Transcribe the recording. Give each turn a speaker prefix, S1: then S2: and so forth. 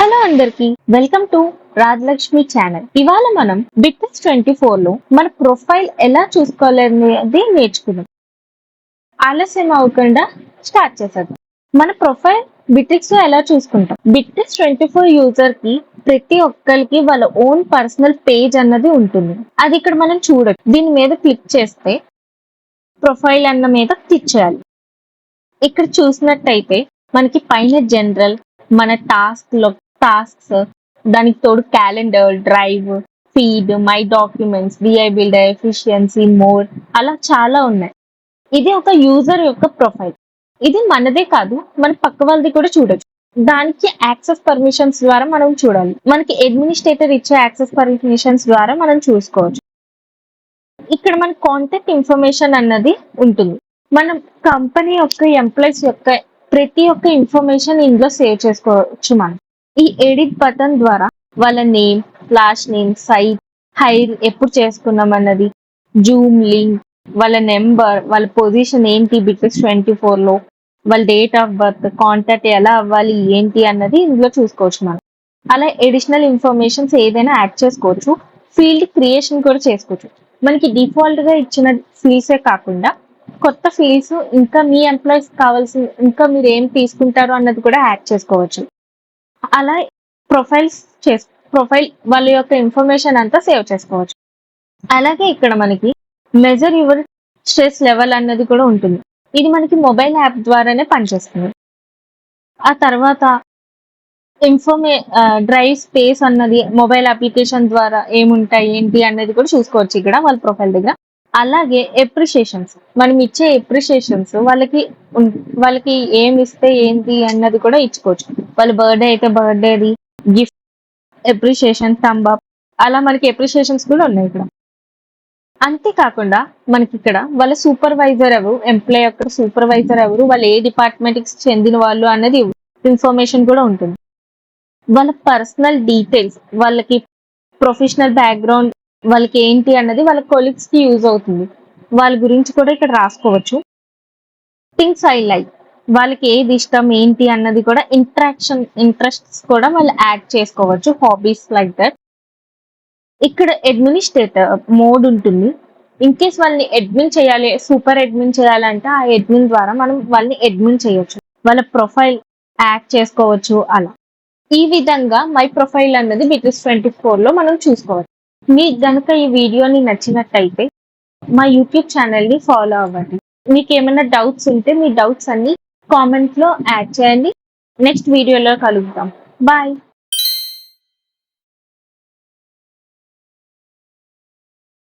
S1: Hello అందరికి welcome to Rajalakshmi channel. ఇవాళ మనం బిట్నెస్ ట్వంటీ ఫోర్లో మన ప్రొఫైల్ ఎలా చూసుకోవాలనేది నేర్చుకుందాం. ఆలస్యం అవ్వకుండా స్టార్ట్ చేసేద్దాం. మన ప్రొఫైల్ బిట్రిక్స్లో ఎలా చూసుకుంటాం? బిట్రిక్స్ ట్వంటీ ఫోర్ యూజర్కి ప్రతి ఒక్కరికి వాళ్ళ ఓన్ పర్సనల్ పేజ్ అన్నది ఉంటుంది. అది ఇక్కడ మనం చూడొచ్చు దీని మీద క్లిక్ చేస్తే ప్రొఫైల్ అన్న మీద క్లిక్ చేయాలి. ఇక్కడ చూసినట్టయితే మనకి పైన జనరల్ మన టాస్క్లో టాస్క్స్ దానికి తోడు calendar drive feed my documents DI builder efficiency more అలా చాలా ఉన్నాయి. ఇది ఒక యూజర్ యొక్క ప్రొఫైల్ ఇది మనదే కాదు మన పక్క వాళ్ళది కూడా చూడొచ్చు. దానికి యాక్సెస్ పర్మిషన్స్ ద్వారా మనం చూడాలి. మనకి అడ్మినిస్ట్రేటర్ ఇచ్చే యాక్సెస్ పర్మిషన్స్ ద్వారా మనం చూసుకోవచ్చు. ఇక్కడ మన కాంటాక్ట్ ఇన్ఫర్మేషన్ అన్నది ఉంటుంది. మనం కంపెనీ యొక్క ఎంప్లాయీస్ యొక్క ప్రతి ఒక్క ఇన్ఫర్మేషన్ ఇందులో సేవ్ చేసుకోవచ్చు మనం. ఈ ఎడిట్ బటన్ ద్వారా వాళ్ళ name flash name site hire ఎప్పుడు చేసుకున్నాం అన్నది? జూమ్ లింక్ వాళ్ళ నెంబర్ వాళ్ళ పొజిషన్ ఏంటి బిట్వీస్ ట్వంటీ ఫోర్లో వాళ్ళ డేట్ ఆఫ్ బర్త్ కాంటాక్ట్ ఎలా అవ్వాలి ఏంటి అన్నది ఇందులో చూసుకోవచ్చు మనం. అలా ఎడిషనల్ ఇన్ఫర్మేషన్స్ ఏదైనా యాడ్ చేసుకోవచ్చు. ఫీల్డ్ క్రియేషన్ కూడా చేసుకోవచ్చు. మనకి డిఫాల్ట్గా ఇచ్చిన ఫీల్డ్సే కాకుండా కొత్త ఫీల్డ్స్ ఇంకా మీ ఎంప్లాయీస్ కావాల్సిన ఇంకా మీరు ఏం తీసుకుంటారో అన్నది కూడా యాడ్ చేసుకోవచ్చు. అలా ప్రొఫైల్స్ చేసు ప్రొఫైల్ వాళ్ళ యొక్క ఇన్ఫర్మేషన్ అంతా సేవ్ చేసుకోవచ్చు. అలాగే ఇక్కడ మనకి మెజర్ యువర్ స్ట్రెస్ లెవెల్ అన్నది కూడా ఉంటుంది. ఇది మనకి మొబైల్ యాప్ ద్వారానే పనిచేస్తుంది. ఆ తర్వాత ఇన్ఫర్మే డ్రైవ్ స్పేస్ అన్నది మొబైల్ అప్లికేషన్ ద్వారా ఏముంటాయి ఏంటి అన్నది కూడా చూసుకోవచ్చు ఇక్కడ వాళ్ళ ప్రొఫైల్ దగ్గర. అలాగే ఎప్రిషియేషన్స్ మనం ఇచ్చే ఎప్రిషియేషన్స్ వాళ్ళకి వాళ్ళకి ఏం ఇస్తే ఏంటి అన్నది కూడా ఇచ్చుకోవచ్చు. వాళ్ళ బర్త్డే అయితే బర్త్డేది గిఫ్ట్ ఎప్రిషియేషన్ థంబప్ అలా మనకి ఎప్రిషియేషన్స్ కూడా ఉన్నాయి ఇక్కడ. అంతేకాకుండా మనకి ఇక్కడ వాళ్ళ సూపర్వైజర్ ఎవరు ఎంప్లాయ్ యొక్క సూపర్వైజర్ ఎవరు వాళ్ళు ఏ డిపార్ట్మెంట్కి చెందిన వాళ్ళు అన్నది ఇన్ఫర్మేషన్ కూడా ఉంటుంది. వాళ్ళ పర్సనల్ డీటెయిల్స్ వాళ్ళకి ప్రొఫెషనల్ బ్యాక్గ్రౌండ్ వాళ్ళకి ఏంటి అన్నది వాళ్ళ కొలీగ్స్కి యూజ్ అవుతుంది. వాళ్ళ గురించి కూడా ఇక్కడ రాసుకోవచ్చు. థింగ్స్ ఐ లైక్ వాళ్ళకి ఏది ఇష్టం ఏంటి అన్నది కూడా ఇంట్రాక్షన్ ఇంట్రెస్ట్స్ కూడా వాళ్ళు యాడ్ చేసుకోవచ్చు. హాబీస్ లైక్ దట్ ఇక్కడ అడ్మినిస్ట్రేటర్ మోడ్ ఉంటుంది. ఇన్ కేస్ వాళ్ళని అడ్మిన్ చేయాలి సూపర్ అడ్మిన్ చేయాలంటే ఆ అడ్మిన్ ద్వారా మనం వాళ్ళని అడ్మిన్ చేయొచ్చు. వాళ్ళ ప్రొఫైల్ యాడ్ చేసుకోవచ్చు అలా. ఈ విధంగా మై ప్రొఫైల్ అన్నది బిటిస్ ట్వంటీ ఫోర్లో మనం చూసుకోవచ్చు. మీకు గనుక ఈ వీడియోని నచ్చినట్టయితే మా యూట్యూబ్ ఛానల్ని ఫాలో అవ్వండి. మీకు ఏమైనా డౌట్స్ ఉంటే మీ డౌట్స్ అన్ని కామెంట్లో యాడ్ చేయండి. నెక్స్ట్ వీడియోలో కలుగుతాం బాయ్.